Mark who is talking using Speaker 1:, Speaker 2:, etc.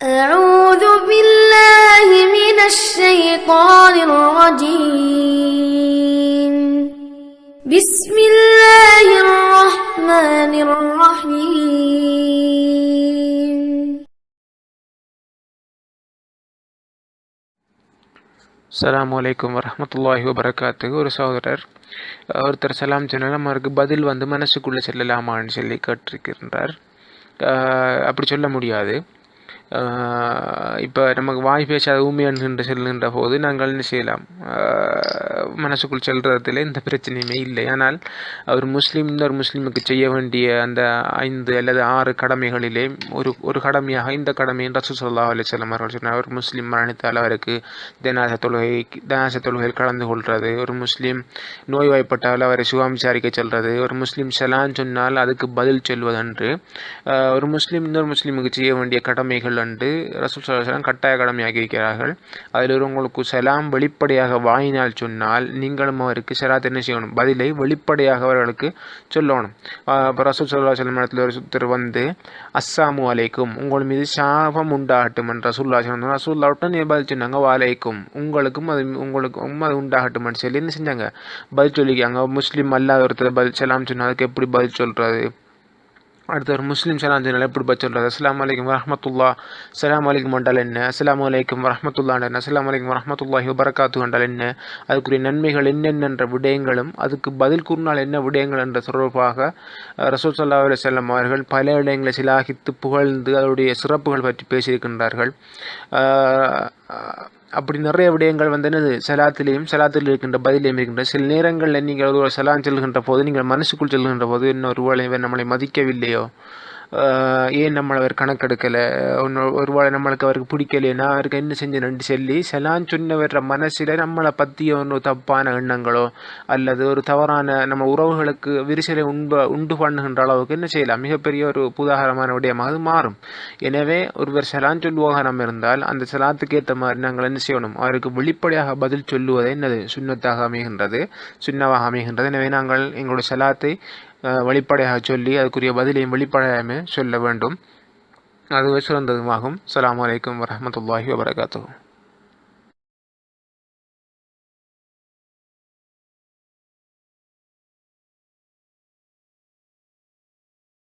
Speaker 1: أعوذ بالله من الشيطان الرجيم بسم الله الرحمن الرحيم
Speaker 2: அஸ்ஸலாமு அலைக்கும் வரஹ்மத்துல்லாஹி வபரகாத்து ஒரு சகோதரர் ஒருத்தர் சலாம் சொன்னால் அவருக்கு பதில் வந்து மனசுக்குள்ளே செல்லலாமான்னு சொல்லி கேட்டிருக்கின்றார் அஹ் அப்படி சொல்ல முடியாது இப்போ நமக்கு வாய் பேசாத ஊமையன்கின்ற செல்கின்ற போது நாங்கள் என்ன செய்யலாம்? மனசுக்குள் செல்றதுல எந்த பிரச்சனையுமே இல்லை. ஆனால் அவர் முஸ்லீம் இன்னொரு முஸ்லீமுக்கு செய்ய வேண்டிய அந்த ஐந்து அல்லது ஆறு கடமைகளிலே ஒரு ஒரு கடமையாக இந்த கடமை ரசூல் ஸல்லல்லாஹு அலைஹி வஸல்லம் அவர்கள் சொன்னார். ஒரு முஸ்லீம் மரணித்தால் அவருக்கு ஜனாச தொழுகை தினாச தொழுகையில் கலந்து கொள்வது ஒரு முஸ்லீம் நோய்வாய்ப்பட்டால் அவரை சுகாம் விசாரிக்க செல்வது ஒரு முஸ்லீம் சலான் சொன்னால் அதுக்கு பதில் சொல்வதன்று. ஒரு முஸ்லீம் இன்னொரு முஸ்லீமுக்கு செய்ய வேண்டிய கடமைகள் கொள்ளண்டு ரசூல் ஸல்லல்லாஹு கட்டாய கடமையாக்கி இருக்கிறார்கள் அதில் ஒரு உங்களுக்கு செலாம் வெளிப்படையாக வாங்கினால் சொன்னால் நீங்களும் அவருக்கு சலாத் என்ன செய்யணும்? பதிலை வெளிப்படையாக அவர்களுக்கு சொல்லணும். இப்போ ரசூல் சல்லா செல்லம் இடத்துல ஒரு சுத்தர் வந்து அஸ்ஸாமு அலைக்கும். உங்கள் மீது சாபம் உண்டாகட்டும் என்று ரசூல்லா சொன்னாங்க. ரசூல்லா உடனே பதில் சொன்னாங்க வாலைக்கும் உங்களுக்கும் அது உங்களுக்கும் அது உண்டாகட்டும்னு சொல்லி என்ன செஞ்சாங்க? பதில் சொல்லிக்காங்க முஸ்லீம் அல்லாத ஒருத்தர் பதில் சலாம் சொன்னால் அதுக்கு எப்படி பதில் சொல்கிறது அடுத்து ஒரு முஸ்லீம் சலாஞ்சு சொன்னால் எப்படி பதில் சொல்கிறது அஸ்லாம் வலைக்கம் வரமத்துல்லா அஸ்லாம் வலைக்கம் என்றால் என்ன? அஸ்லாம் வலைக்கம் வரமத்துல்லா என்ன? அஸ்லாம் வலைக்கம் வரமத்துல்லாஹி வபரகாத்து என்றால் என்ன? அதுக்குரிய நன்மைகள் என்னென்ன விடயங்களும் அதுக்கு பதில் கூறினால் என்ன விடயங்கள் என்ற தொடர்பாக ரசூல் சல்லா அலி செல்லம் அவர்கள் பல இடங்களை சிலாகித்து புகழ்ந்து அதனுடைய சிறப்புகள் பற்றி பேசியிருக்கின்றார்கள். அப்படி நிறைய விடயங்கள் வந்து என்னது சலாத்திலையும் சலாத்தில் இருக்கின்ற பதிலையும் இருக்கின்ற சில நேரங்களில் நீங்கள் ஒரு சலான் செல்கின்ற போது நீங்கள் மனசுக்குள் செல்கின்ற போது இன்னொரு வேளை நம்மளை மதிக்கவில்லையோ? ஏன் நம்மளை அவர் கணக்கெடுக்கலை? ஒரு வேளை நம்மளுக்கு அவருக்கு பிடிக்கலைன்னா அவருக்கு என்ன செஞ்சேன்னு சொல்லி சலான் சொன்னவர மனசில் நம்மளை பற்றிய ஒன்று தப்பான எண்ணங்களோ அல்லது ஒரு தவறான நம்ம உறவுகளுக்கு விரிசலை உண்ப உண்டு பண்ணுகின்ற அளவுக்கு என்ன செய்யலாம்? மிகப்பெரிய ஒரு புதாகரமான விடயமாக அது மாறும். எனவே ஒருவர் செலான் சொல்லுவாக நம்ம இருந்தால் அந்த செலாத்துக்கு ஏற்ற மாதிரி நாங்கள் என்ன செய்யணும்? அவருக்கு வெளிப்படையாக பதில் சொல்லுவதே என்னது? சுன்னத்தாக அமைகின்றது சுண்ணவாக அமைகின்றது. எனவே நாங்கள் எங்களுடைய சலாத்தை வெளிப்படையாக சொல்லி அதுக்குரிய பதிலையும் வெளிப்படையாமே சொல்ல வேண்டும். அதுவே சிறந்ததுமாகும். அஸ்ஸலாமு அலைக்கும் வரமத்துல்லாஹி வபரகாத்தூ